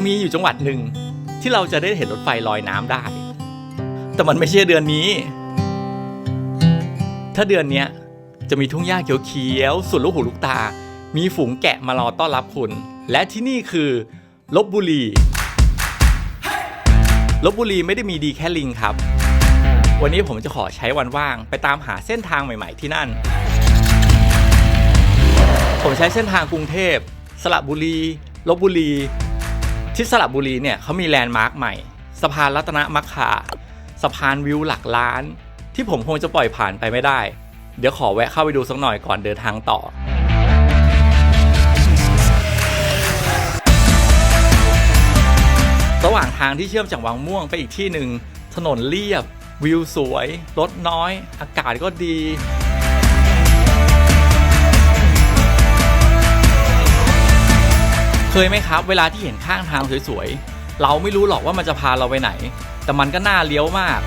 จะมีอยู่จังหวัดหนึ่งที่เราจะได้เห็นรถไฟลอยน้ำได้ แต่มันไม่ใช่เดือนนี้ ถ้าเดือนเนี้จะมีทุ่งหญ้าเขียวๆสุดลูกหูลูกตา มีฝูงแกะมารอต้อนรับคุณ และที่นี่คือลบบุรีลบบุรีไม่ได้มีดีแค่ลิงครับ วันนี้ผมจะขอใช้วันว่าง ไปตามหาเส้นทางใหม่ ๆ ที่นั่น ผมใช้เส้นทางกรุงเทพสระบุรีลบบุรี ที่สระบุรีเนี่ยเขามีแลนด์มาร์คใหม่สะพานรัตนมัคคาสะพานวิวหลักล้าน ที่ผมคงจะปล่อยผ่านไปไม่ได้ เดี๋ยวขอแวะเข้าไปดูสักหน่อยก่อนเดินทางต่อระหว่างทางที่เชื่อมจากวังม่วงไปอีกที่หนึ่ง ถนนเรียบ วิวสวย รถน้อย อากาศก็ดี ยไหมครับ เวลาที่เห็นข้างทางสวยๆ เราไม่รู้หรอกว่ามันจะพาเราไปไหน แต่มันก็น่าเลี้ยวมาก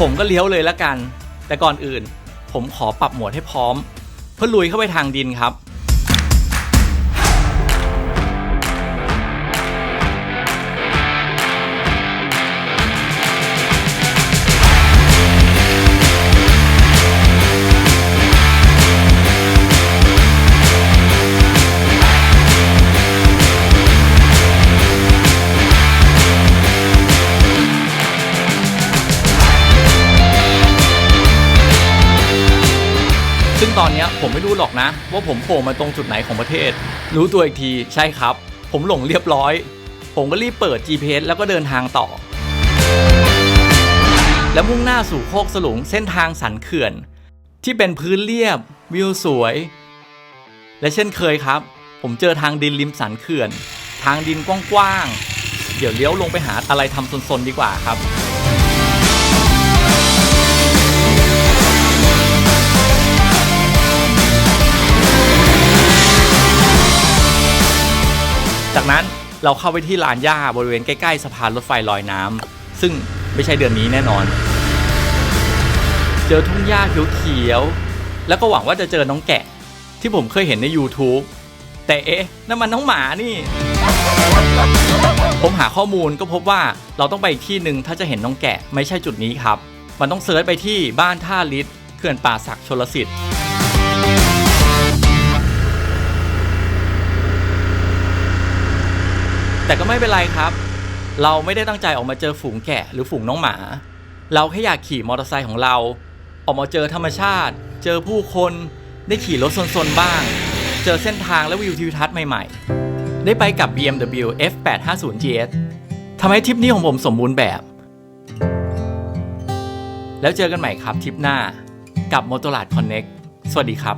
ผมก็เลี้ยวเลยละกัน แต่ก่อนอื่น ผมขอปรับโหมดให้พร้อม เพื่อลุยเข้าไปทางดินครับ ซึ่งตอนนี้ผมไม่รู้หรอกนะ ว่าผมโผล่มาตรงจุดไหนของประเทศ รู้ตัวอีกทีใช่ครับ ผมหลงเรียบร้อย ผมก็รีบเปิด GPS แล้วก็เดินทางต่อ แล้วมุ่งหน้าสู่โคกสลุงเส้นทางสันเขื่อน ที่เป็นพื้นเรียบ วิวสวย และเช่นเคยครับ ผมเจอทางดินริมสันเขื่อน ทางดินกว้างๆเดี๋ยวเลี้ยวลงไปหาอะไรทำซนๆดีกว่าครับ จากนั้นเราเข้าไปที่ลานหญ้าบริเวณใกล้ๆสะพานรถไฟลอยน้ำซึ่งไม่ใช่เดือนนี้แน่นอน เจอทุ่งหญ้าเขียวๆแล้วก็หวังว่าจะเจอน้องแกะ ที่ผมเคยเห็นใน YouTube แต่เอ๊ะนั่นมันน้องหมานี่ ผมหาข้อมูลก็พบว่าเราต้องไปอีกที่หนึ่งถ้าจะเห็นน้องแกะไม่ใช่จุดนี้ครับ มันต้องเซิร์ชไปที่บ้านท่าลิศเขื่อนป่าศักดิ์ชลสิทธิ์ แต่ก็ไม่เป็นไรครับ เราไม่ได้ตั้งใจออกมาเจอฝูงแกะหรือฝูงน้องหมา เราแค่อยากขี่มอเตอร์ไซค์ของเรา ออกมาเจอธรรมชาติ เจอผู้คน ได้ขี่รถซนๆบ้าง เจอเส้นทางและวิวทิวทัศน์ใหม่ๆ ได้ไปกับ BMW F850 GS ทำให้ทริปนี้ของผมสมบูรณ์แบบ แล้วเจอกันใหม่ครับทริปหน้ากับ m o t o r a d Connect สวัสดีครับ